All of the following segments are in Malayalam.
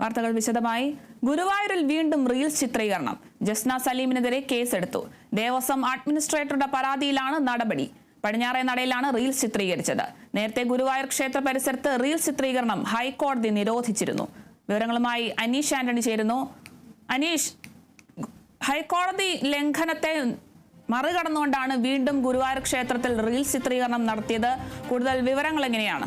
വാർത്തകൾ വിശദമായി. ഗുരുവായൂരിൽ വീണ്ടും റീൽസ് ചിത്രീകരണം. ജസ്ന സലീമിനെതിരെ കേസെടുത്തു. ദേവസ്വം അഡ്മിനിസ്ട്രേറ്ററുടെ പരാതിയിലാണ് നടപടി. പടിഞ്ഞാറേ നടയിലാണ് റീൽസ് ചിത്രീകരിച്ചത്. നേരത്തെ ഗുരുവായൂർ ക്ഷേത്ര പരിസരത്ത് റീൽസ് ചിത്രീകരണം ഹൈക്കോടതി നിരോധിച്ചിരുന്നു. വിവരങ്ങളുമായി അനീഷ് ആന്റണി ചേരുന്നു. അനീഷ് ഹൈക്കോടതി ലംഘനത്തെ മറികടന്നുകൊണ്ടാണ് വീണ്ടും ഗുരുവായൂർ ക്ഷേത്രത്തിൽ റീൽസ് ചിത്രീകരണം നടത്തിയത്. കൂടുതൽ വിവരങ്ങൾ എങ്ങനെയാണ്?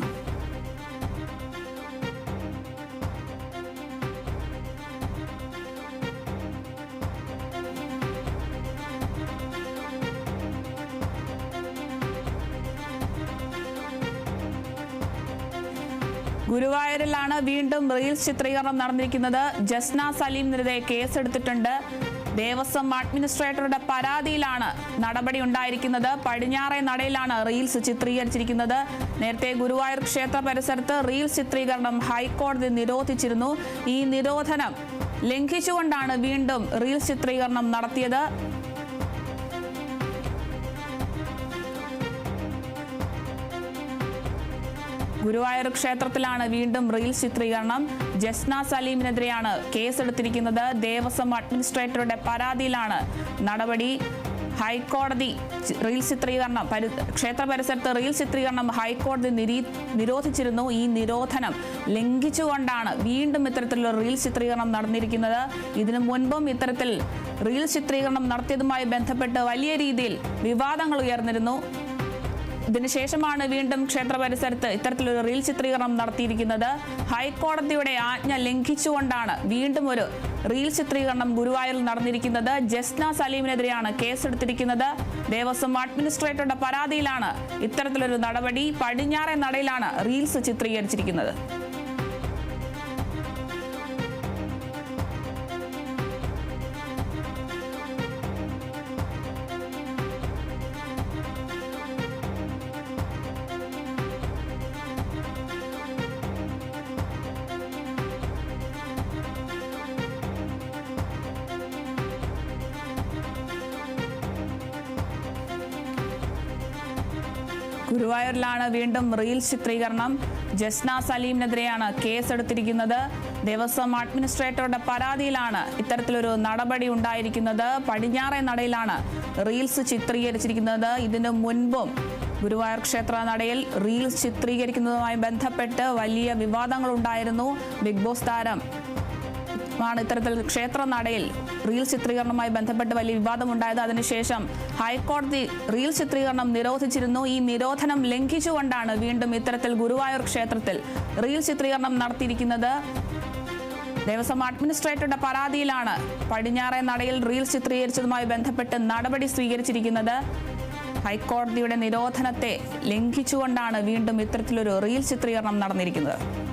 ഗുരുവായൂരിലാണ് വീണ്ടും റീൽസ് ചിത്രീകരണം നടന്നിരിക്കുന്നത്. ജസ്ന സലീമിനെതിരെ കേസെടുത്തിട്ടുണ്ട്. ദേവസ്വം അഡ്മിനിസ്ട്രേറ്ററുടെ പരാതിയിലാണ് നടപടി ഉണ്ടായിരിക്കുന്നത്. പടിഞ്ഞാറേ നടയിലാണ് റീൽസ് ചിത്രീകരിച്ചിരിക്കുന്നത്. നേരത്തെ ഗുരുവായൂർ ക്ഷേത്ര പരിസരത്ത് റീൽസ് ചിത്രീകരണം ഹൈക്കോടതി നിരോധിച്ചിരുന്നു. ഈ നിരോധനം ലംഘിച്ചുകൊണ്ടാണ് വീണ്ടും റീൽസ് ചിത്രീകരണം നടത്തിയത്. ഗുരുവായൂർ ക്ഷേത്രത്തിലാണ് വീണ്ടും റീൽസ് ചിത്രീകരണം. ജസ്ന സലീമിനെതിരെയാണ് കേസെടുത്തിരിക്കുന്നത്. ദേവസ്വം അഡ്മിനിസ്ട്രേറ്ററുടെ പരാതിയിലാണ് നടപടി. ഹൈക്കോടതി റീൽ ചിത്രീകരണം ക്ഷേത്ര പരിസരത്ത് റീൽ ചിത്രീകരണം ഹൈക്കോടതി നിരീ നിരോധിച്ചിരുന്നു. ഈ നിരോധനം ലംഘിച്ചുകൊണ്ടാണ് വീണ്ടും ഇത്തരത്തിലുള്ള റീൽ ചിത്രീകരണം നടന്നിരിക്കുന്നത്. ഇതിനു മുൻപും ഇത്തരത്തിൽ റീൽ ചിത്രീകരണം നടത്തിയതുമായി ബന്ധപ്പെട്ട് വലിയ രീതിയിൽ വിവാദങ്ങൾ ഉയർന്നിരുന്നു. ഇതിനുശേഷമാണ് വീണ്ടും ക്ഷേത്ര പരിസരത്ത് ഇത്തരത്തിലൊരു റീൽ ചിത്രീകരണം നടത്തിയിരിക്കുന്നത്. ഹൈക്കോടതിയുടെ ആജ്ഞ ലംഘിച്ചുകൊണ്ടാണ് വീണ്ടും ഒരു റീൽ ചിത്രീകരണം ഗുരുവായൂരിൽ നടന്നിരിക്കുന്നത്. ജസ്ന സലീമിനെതിരെയാണ് കേസെടുത്തിരിക്കുന്നത്. ദേവസ്വം അഡ്മിനിസ്ട്രേറ്ററുടെ പരാതിയിലാണ് ഇത്തരത്തിലൊരു നടപടി. പടിഞ്ഞാറേ നടയിലാണ് റീൽസ് ചിത്രീകരിച്ചിരിക്കുന്നത്. ഗുരുവായൂരിലാണ് വീണ്ടും റീൽസ് ചിത്രീകരണം. ജസ്ന സലീമിനെതിരെയാണ് കേസെടുത്തിരിക്കുന്നത്. ദേവസ്വം അഡ്മിനിസ്ട്രേറ്ററുടെ പരാതിയിലാണ് ഇത്തരത്തിലൊരു നടപടി ഉണ്ടായിരിക്കുന്നത്. പടിഞ്ഞാറേ നടയിലാണ് റീൽസ് ചിത്രീകരിച്ചിരിക്കുന്നത്. ഇതിനു മുൻപും ഗുരുവായൂർ ക്ഷേത്ര നടയിൽ റീൽസ് ചിത്രീകരിക്കുന്നതുമായി ബന്ധപ്പെട്ട് വലിയ വിവാദങ്ങൾ ഉണ്ടായിരുന്നു ബിഗ് ബോസ് താരം ആണ് ഇത്തരത്തിൽ ക്ഷേത്ര നടയിൽ റീൽ ചിത്രീകരണവുമായി ബന്ധപ്പെട്ട് വലിയ വിവാദമുണ്ടായത്. അതിനുശേഷം ഹൈക്കോടതി റീൽ ചിത്രീകരണം നിരോധിച്ചിരുന്നു. ഈ നിരോധനം ലംഘിച്ചുകൊണ്ടാണ് വീണ്ടും ഇത്തരത്തിൽ ഗുരുവായൂർ ക്ഷേത്രത്തിൽ റീൽ ചിത്രീകരണം നടത്തിയിരിക്കുന്നത്. ദേവസ്വം അഡ്മിനിസ്ട്രേറ്ററുടെ പരാതിയിലാണ് പടിഞ്ഞാറെ നടയിൽ റീൽ ചിത്രീകരിച്ചതുമായി ബന്ധപ്പെട്ട് നടപടി സ്വീകരിച്ചിരിക്കുന്നത്. ഹൈക്കോടതിയുടെ നിരോധനത്തെ ലംഘിച്ചുകൊണ്ടാണ് വീണ്ടും ഇത്തരത്തിലൊരു റീൽ ചിത്രീകരണം നടന്നിരിക്കുന്നത്.